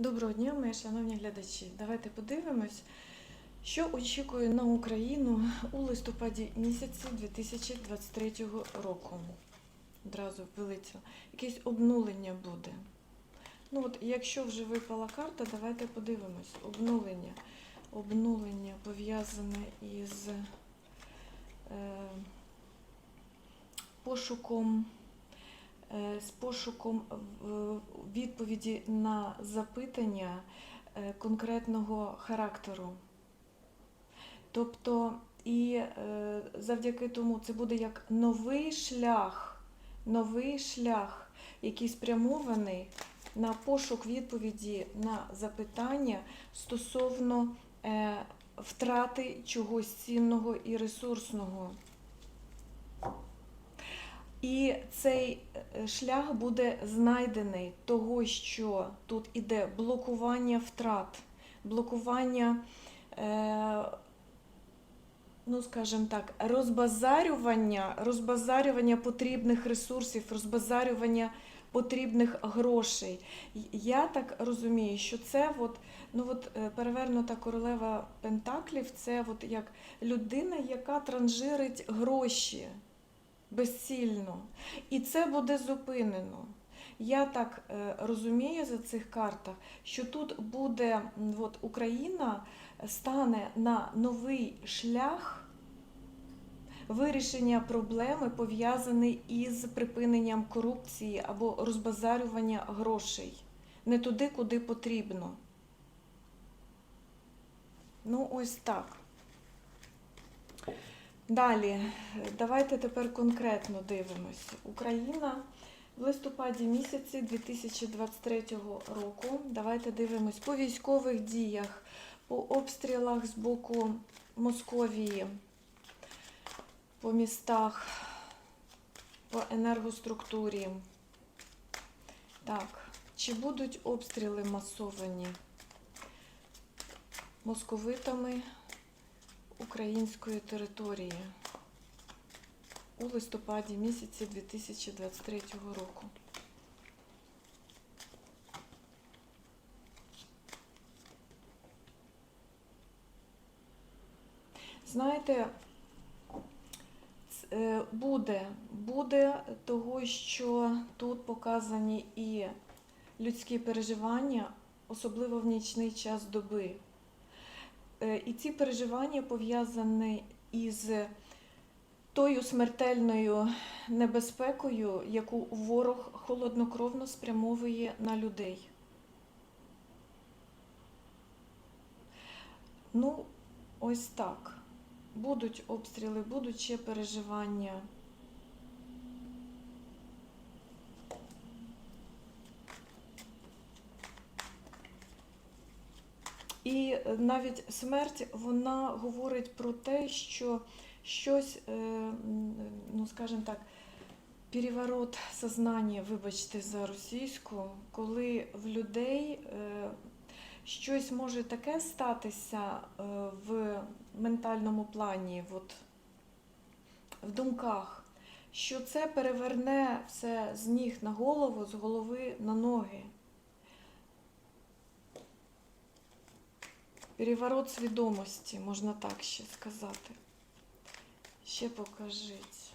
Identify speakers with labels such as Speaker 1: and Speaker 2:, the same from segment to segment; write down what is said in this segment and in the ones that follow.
Speaker 1: Доброго дня, мої шановні глядачі. Давайте подивимось, що очікує на Україну у листопаді місяці 2023 року. Одразу вилетіло. Якесь обнулення буде. Ну от, якщо вже випала карта, давайте подивимось. Обнулення. Обнулення пов'язане із е, пошуком з пошуком відповіді на запитання е, конкретного характеру. Тобто, і е, завдяки тому це буде як новий шлях, новий шлях, який спрямований на пошук відповіді на запитання стосовно е, втрати чогось цінного і ресурсного. І цей е, шлях буде знайдений того, що тут іде блокування втрат, блокування, е, ну скажімо так, розбазарювання, розбазарювання потрібних ресурсів, розбазарювання потрібних грошей. Я так розумію, що це от, ну от е, перевернута королева Пентаклів, це от як людина, яка транжирить гроші безцільно. І це буде зупинено. Я так е, розумію за цих картах, що тут буде от, Україна стане на новий шлях вирішення проблеми, пов'язаний із припиненням корупції або розбазарювання грошей. Не туди, куди потрібно. Ну, ось так. Далі, давайте тепер конкретно дивимось. Україна в листопаді місяці 2023 року. Давайте дивимось по військових діях, по обстрілах з боку Московії, по містах, по енергоструктурі. Так, чи будуть обстріли масовані московитами української території у листопаді місяці 2023 року. Знаєте, е, буде, буде того, що тут показані і людські переживання, особливо в нічний час доби. Е, І ці переживання пов'язані із тою смертельною небезпекою, яку ворог холоднокровно спрямовує на людей. Ну, ось так. Будуть обстріли, будуть ще переживання. І е, навіть смерть вона говорить про те, що щось, е, ну скажімо так, переворот сознання, вибачте за російську, коли в людей е, щось може таке статися е, в ментальному плані, от, в думках, що це переверне все з ніг на голову, з голови на ноги. Переворот свідомості, можна так ще сказати. Ще покажіть.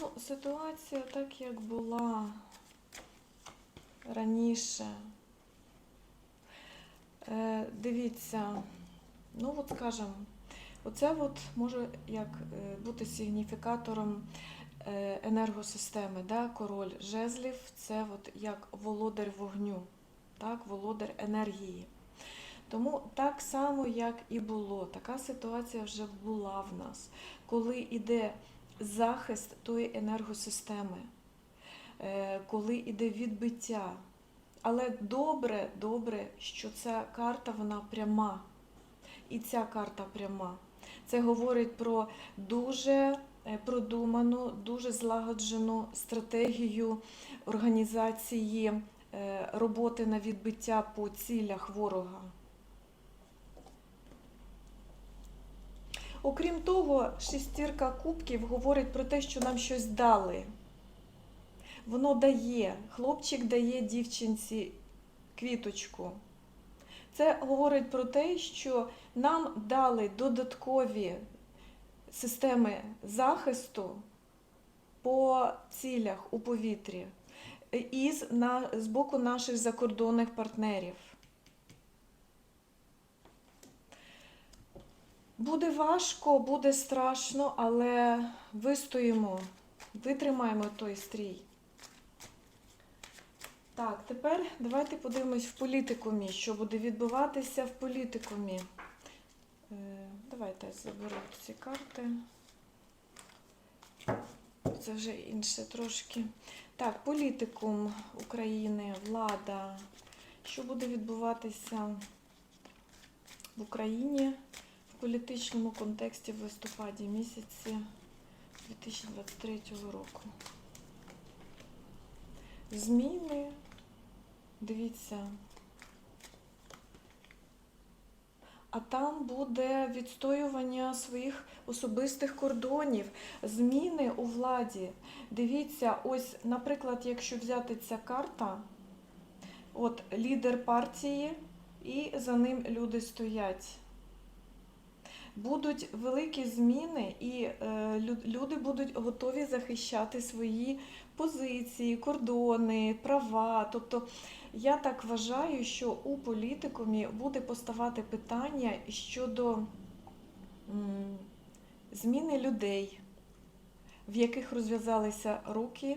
Speaker 1: Ну, ситуація так, як була раніше. Е, дивіться, ну от скажемо, оце от може як е, бути сигніфікатором е, енергосистеми, да? король жезлів це от як володар вогню, так? володар енергії. Тому так само, як і було, така ситуація вже була в нас, коли йде захист тої енергосистеми, е, коли йде відбиття. Але добре, добре, що ця карта вона пряма. І ця карта пряма. Це говорить про дуже е, продуману, дуже злагоджену стратегію організації е, роботи на відбиття по цілях ворога. Окрім того, шестірка кубків говорить про те, що нам щось дали. Воно дає. Хлопчик дає дівчинці квіточку. Це говорить про те, що нам дали додаткові системи захисту по цілях у повітрі із на, з боку наших закордонних партнерів. Буде важко, буде страшно, але вистоїмо, витримаємо той стрій. Так, тепер давайте подивимось в політикумі, що буде відбуватися в політикумі. Е, Давайте заберу ці карти. Це вже інше трошки. Так, політикум України, влада. Що буде відбуватися в Україні політичному контексті в листопаді місяці 2023 року? Зміни. Дивіться. А там буде відстоювання своїх особистих кордонів, зміни у владі. Дивіться, ось, наприклад, якщо взяти ця карта, от лідер партії, і за ним люди стоять. Будуть великі зміни, і е, люди будуть готові захищати свої позиції, кордони, права. Тобто я так вважаю, що у політикумі буде поставати питання щодо зміни людей, в яких розв'язалися руки.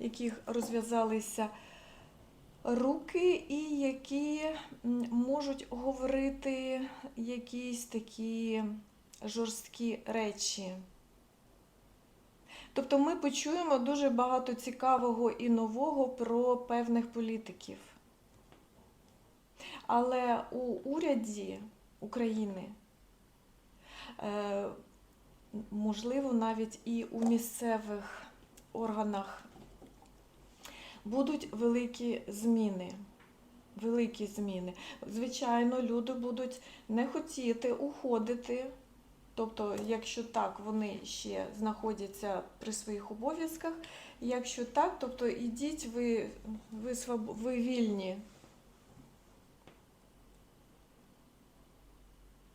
Speaker 1: яких розв'язалися руки, і які можуть говорити якісь такі жорсткі речі. Тобто ми почуємо дуже багато цікавого і нового про певних політиків. Але у уряді України, е, можливо, навіть і у місцевих органах будуть великі зміни. Великі зміни. Звичайно, люди будуть не хотіти уходити. Тобто, якщо так, вони ще знаходяться при своїх обов'язках. Якщо так, тобто ідіть, ви, ви, ви вільні.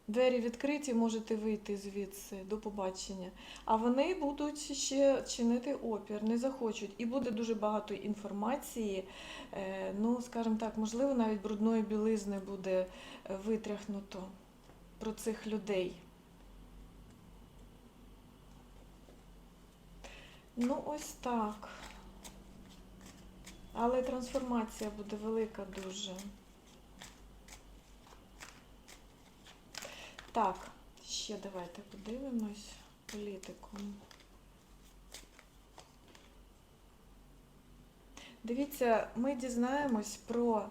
Speaker 1: Двері відкриті, можете вийти звідси до побачення. А вони будуть ще чинити опір, не захочуть. І буде дуже багато інформації. е, Ну, скажімо так, можливо, навіть брудної білизни буде е, витряхнуто про цих людей. Ну, ось так. Але трансформація буде велика дуже. Так, ще давайте подивимось політику. Дивіться, ми дізнаємось про,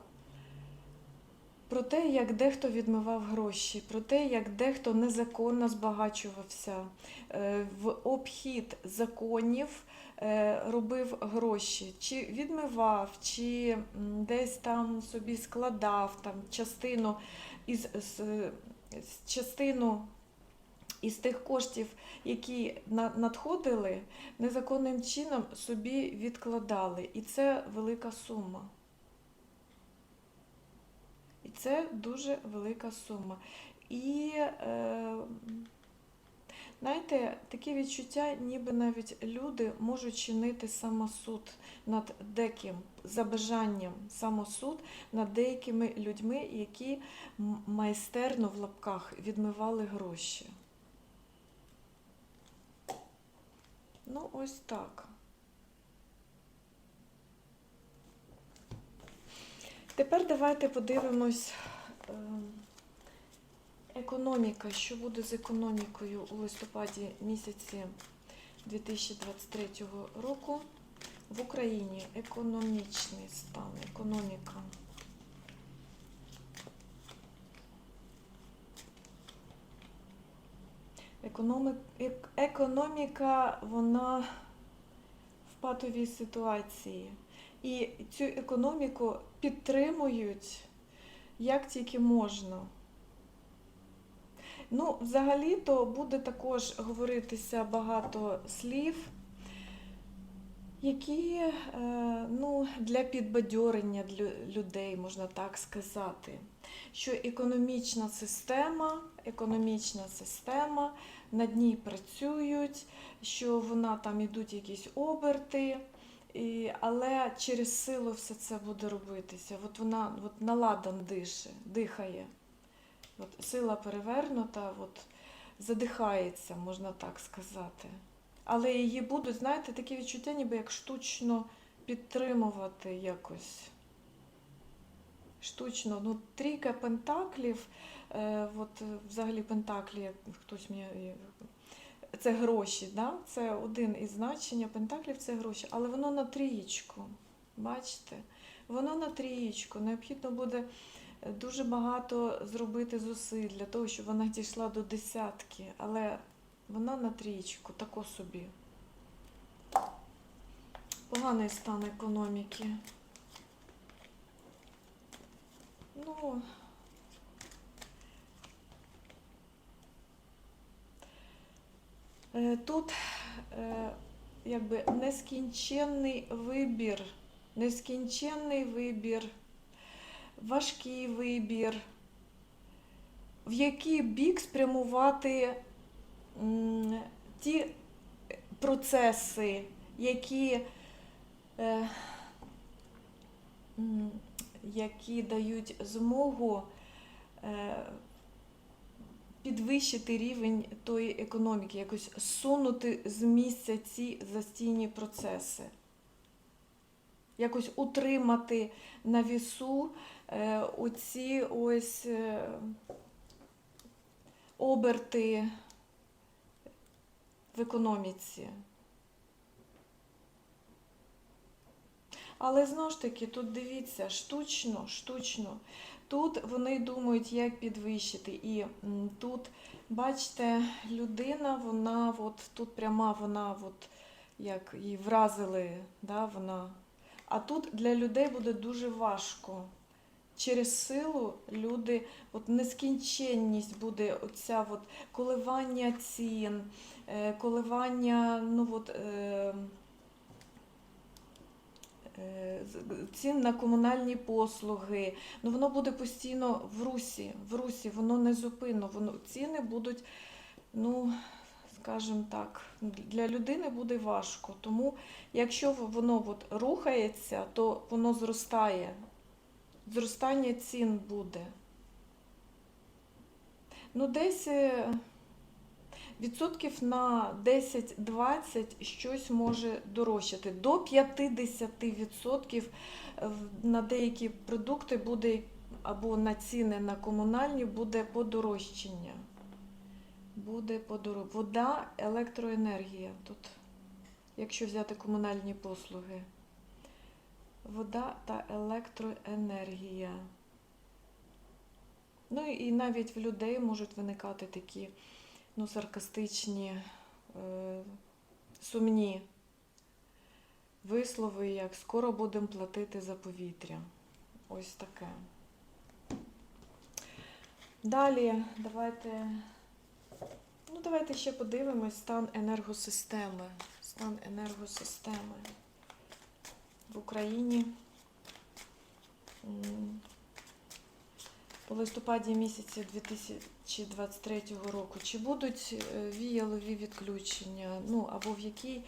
Speaker 1: про те, як дехто відмивав гроші, про те, як дехто незаконно збагачувався, е, в обхід законів е, робив гроші, чи відмивав, чи десь там собі складав там частину із з- частину із тих коштів, які надходили, незаконним чином собі відкладали. І це велика сума. І це дуже велика сума. І е, знаєте, таке відчуття, ніби навіть люди можуть чинити самосуд над деким за бажанням самосуд над деякими людьми, які майстерно в лапках відмивали гроші. Ну, ось так. Тепер давайте подивимось ем, економіка. Що буде з економікою у листопаді місяці 2023 року в Україні? Економічний стан, економіка. Економіка, вона в патовій ситуації. І цю економіку підтримують як тільки можна. Ну, взагалі-то буде також говоритися багато слів які е, ну, для підбадьорення людей, можна так сказати, що економічна система, економічна система над ній працюють, що вона там ідуть якісь оберти, і, але через силу все це буде робитися. От вона от наладан дише, дихає. От сила перевернута, от задихається, можна так сказати. Але її будуть, знаєте, таке відчуття, ніби як штучно підтримувати якось. Штучно. Ну, трійка пентаклів, е, от взагалі пентаклі, хтось мені. е, Це гроші, да? це один із значення пентаклів це гроші, але воно на трієчку. Бачите? Воно на трієчку. Необхідно буде дуже багато зробити зусиль для того, щоб вона дійшла до десятки. Але вона на трієчку, тако собі. Поганий стан економіки. Ну. е, Тут е, якби нескінченний вибір, нескінченний вибір, важкий вибір, в який бік спрямувати ті процеси, які, е, які дають змогу е, підвищити рівень тої економіки, якось сунути з місця ці застійні процеси. Якось утримати на вісу оці ось е, оберти в економіці. Але знову ж таки, тут дивіться, штучно, штучно. Тут вони думають, як підвищити. І тут, бачите, людина, вона от тут пряма, вона от як її вразили, да, вона. А тут для людей буде дуже важко. Через силу люди, от нескінченність буде оця от коливання цін, е, коливання, ну от. Е, е, цін на комунальні послуги. Ну воно буде постійно в русі, в русі, воно не зупинно. Воно ціни будуть, ну скажімо так, для людини буде важко. Тому якщо воно от рухається, то воно зростає. Зростання цін буде. Ну, десь е, відсотків на 10-20 щось може дорожчати. До 50% на деякі продукти буде або на ціни на комунальні буде подорожчання. Буде подорож... Вода, електроенергія тут, якщо взяти комунальні послуги. Вода та електроенергія. Ну і навіть в людей можуть виникати такі ну, саркастичні, е, сумні вислови, як скоро будемо платити за повітря. Ось таке. Далі давайте, ну, давайте ще подивимось стан енергосистеми. Стан енергосистеми в Україні. У листопаді місяці 2023 року. Чи будуть е, віялові відключення? Ну або в якій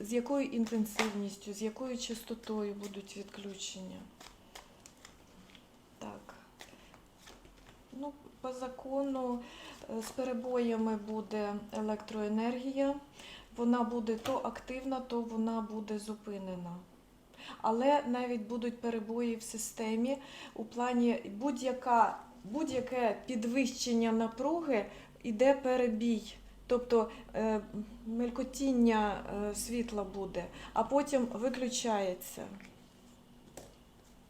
Speaker 1: з якою інтенсивністю, з якою частотою будуть відключення? Так. Ну, по закону е, з перебоями буде електроенергія. Вона буде то активна, то вона буде зупинена. Але навіть будуть перебої в системі у плані будь-яке підвищення напруги йде перебій. Тобто е, мелькотіння е, світла буде, а потім виключається.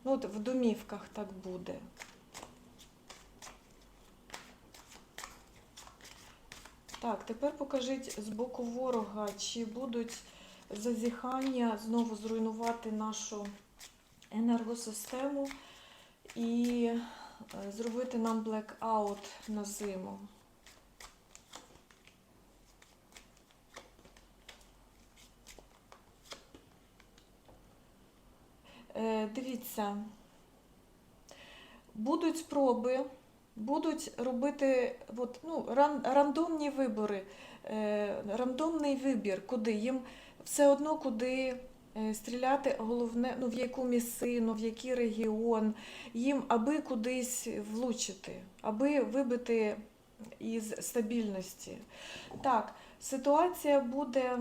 Speaker 1: Ну, от в домівках так буде. Так, тепер покажіть з боку ворога, чи будуть зазіхання знову зруйнувати нашу енергосистему і е, зробити нам блекаут на зиму. Е, дивіться, будуть спроби будуть робити от, ну, ран, рандомні вибори, е, рандомний вибір, куди їм все одно куди е, стріляти, головне, ну, в яку місцину, в який регіон, їм аби кудись влучити, аби вибити із стабільності. Так, ситуація буде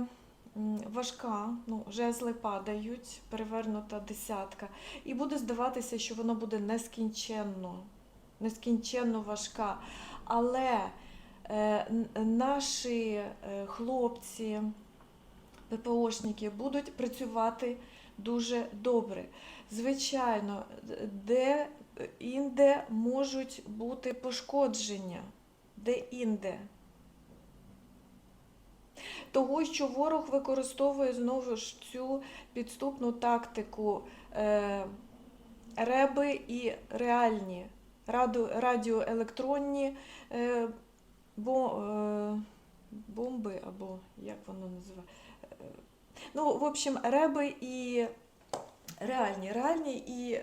Speaker 1: важка, ну, жезли падають, перевернута десятка, і буде здаватися, що воно буде нескінченно, нескінченно важка. Але е, наші е, хлопці, ППОшники будуть працювати дуже добре. Звичайно, де інде можуть бути пошкодження, де інде. Того, що ворог використовує знову ж цю підступну тактику е, реби і реальні радіоелектронні е, е, бомби, або як воно називає. Е, Ну, в общем, реби і реальні, реальні і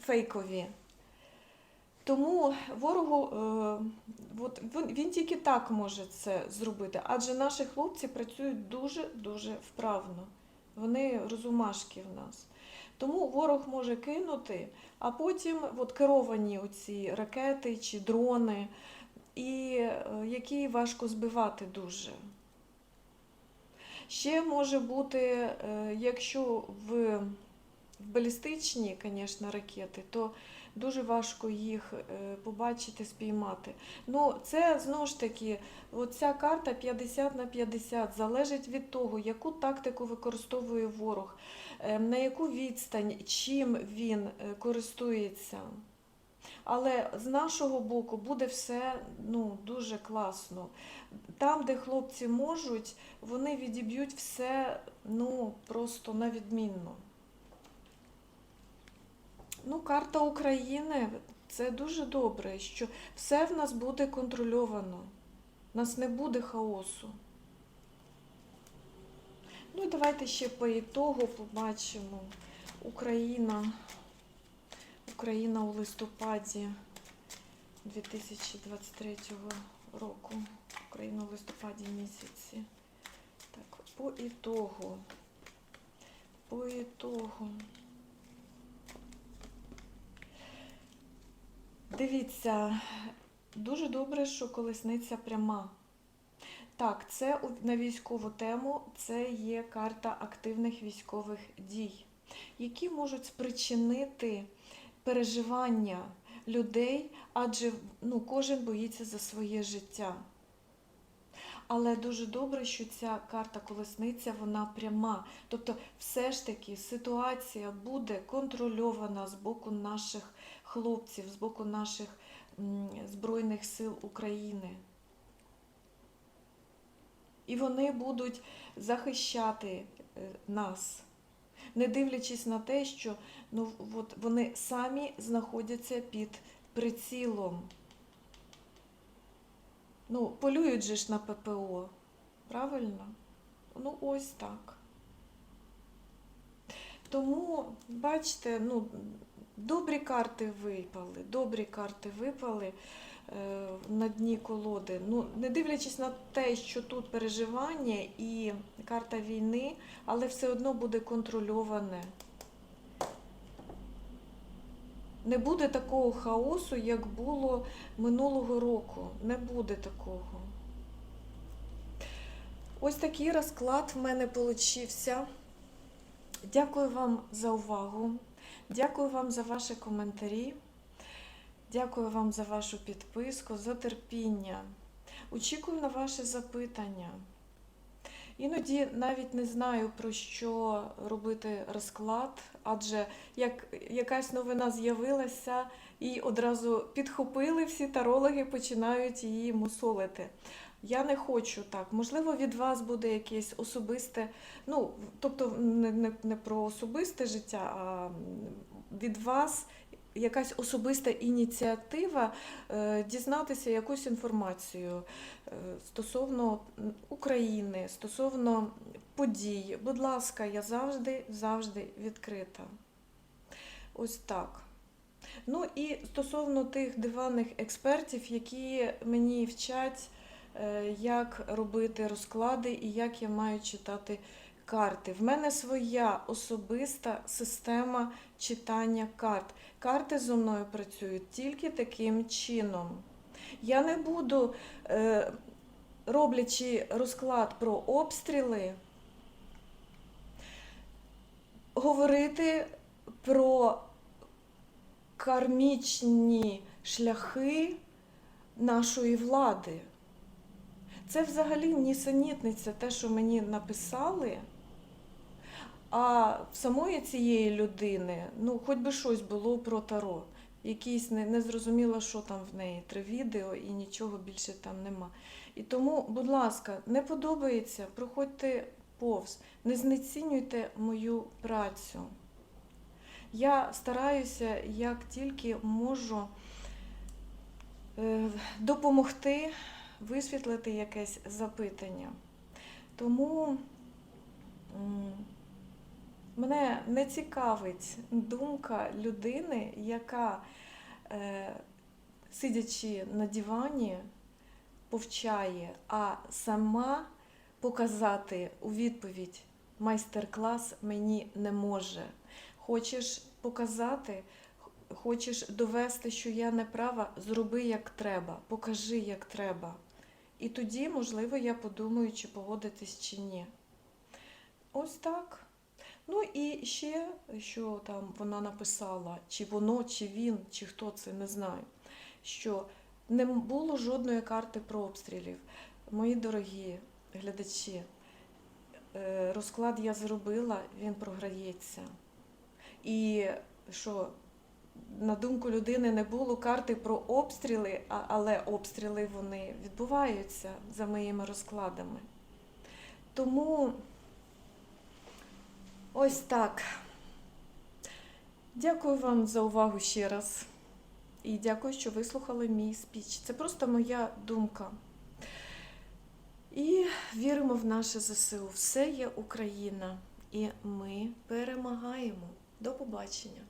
Speaker 1: фейкові. Тому ворогу от, він тільки так може це зробити, адже наші хлопці працюють дуже-дуже вправно. Вони розумашки в нас. Тому ворог може кинути, а потім от, керовані оці ракети чи дрони, і е, які важко збивати дуже. Ще може бути, е, якщо в, в балістичні, звісно, ракети, то дуже важко їх е, побачити, спіймати. Ну, це знову ж таки, оця карта 50 на 50 залежить від того, яку тактику використовує ворог, е, на яку відстань, чим він е, користується. Але з нашого боку буде все ну, дуже класно. Там, де хлопці можуть, вони відіб'ють все ну, просто на відмінно. Ну, карта України це дуже добре, що все в нас буде контрольовано. У нас не буде хаосу. Ну і давайте ще по ітогу побачимо. Україна. Україна у листопаді 2023 року. Україна у листопаді місяці. Так, по ітогу. По ітогу. Дивіться, дуже добре, що колесниця пряма. Так, це на військову тему, це є карта активних військових дій, які можуть спричинити переживання людей, адже ну, кожен боїться за своє життя. Але дуже добре, що ця карта колесниця вона пряма. Тобто, все ж таки ситуація буде контрольована з боку наших хлопців, з боку наших Збройних сил України. І вони будуть захищати е, нас, не дивлячись на те, що ну, от вони самі знаходяться під прицілом. Ну, полюють же ж на ППО, правильно? Ну, ось так. Тому, бачите, ну, добрі карти випали, добрі карти випали е, на дні колоди. Ну, не дивлячись на те, що тут переживання і карта війни, але все одно буде контрольоване. Не буде такого хаосу, як було минулого року. Не буде такого. Ось такий розклад в мене получився. Дякую вам за увагу. Дякую вам за ваші коментарі. Дякую вам за вашу підписку, за терпіння. Очікую на ваші запитання. Іноді навіть не знаю, про що робити розклад, адже як якась новина з'явилася і одразу підхопили всі тарологи, починають її мусолити. Я не хочу так. Можливо, від вас буде якесь особисте, ну, тобто не, не, не про особисте життя, а від вас якась особиста ініціатива е, дізнатися якусь інформацію е, стосовно України, стосовно подій. Будь ласка, я завжди, завжди відкрита. Ось так. Ну і стосовно тих диванних експертів, які мені вчать, як робити розклади і як я маю читати карти. В мене своя особиста система читання карт. Карти зо мною працюють тільки таким чином. Я не буду, е, роблячи розклад про обстріли, говорити про кармічні шляхи нашої влади. Це взагалі нісенітниця, те, що мені написали. А в самої цієї людини, ну, хоч би щось було про таро. Якісь не, не зрозуміло, що там в неї. Три відео і нічого більше там нема. І тому, будь ласка, не подобається, проходьте повз, не знецінюйте мою працю. Я стараюся, як тільки можу, е, допомогти висвітлити якесь запитання. Тому мене не цікавить думка людини, яка, е, сидячи на дивані, повчає, а сама показати у відповідь майстер-клас мені не може. Хочеш показати, хочеш довести, що я не права, зроби як треба, покажи як треба. І тоді, можливо, я подумаю, чи погодитись чи ні. Ось так. Ну і ще, що там вона написала, чи воно, чи він, чи хто це, не знаю. Що не було жодної карти про обстрілів. Мої дорогі глядачі, е, розклад я зробила, він програється. І що, на думку людини, не було карти про обстріли, але обстріли вони відбуваються за моїми розкладами. Тому ось так. Дякую вам за увагу ще раз. І дякую, що вислухали мій спіч. Це просто моя думка. І віримо в наше ЗСУ. Все є Україна, і ми перемагаємо. До побачення.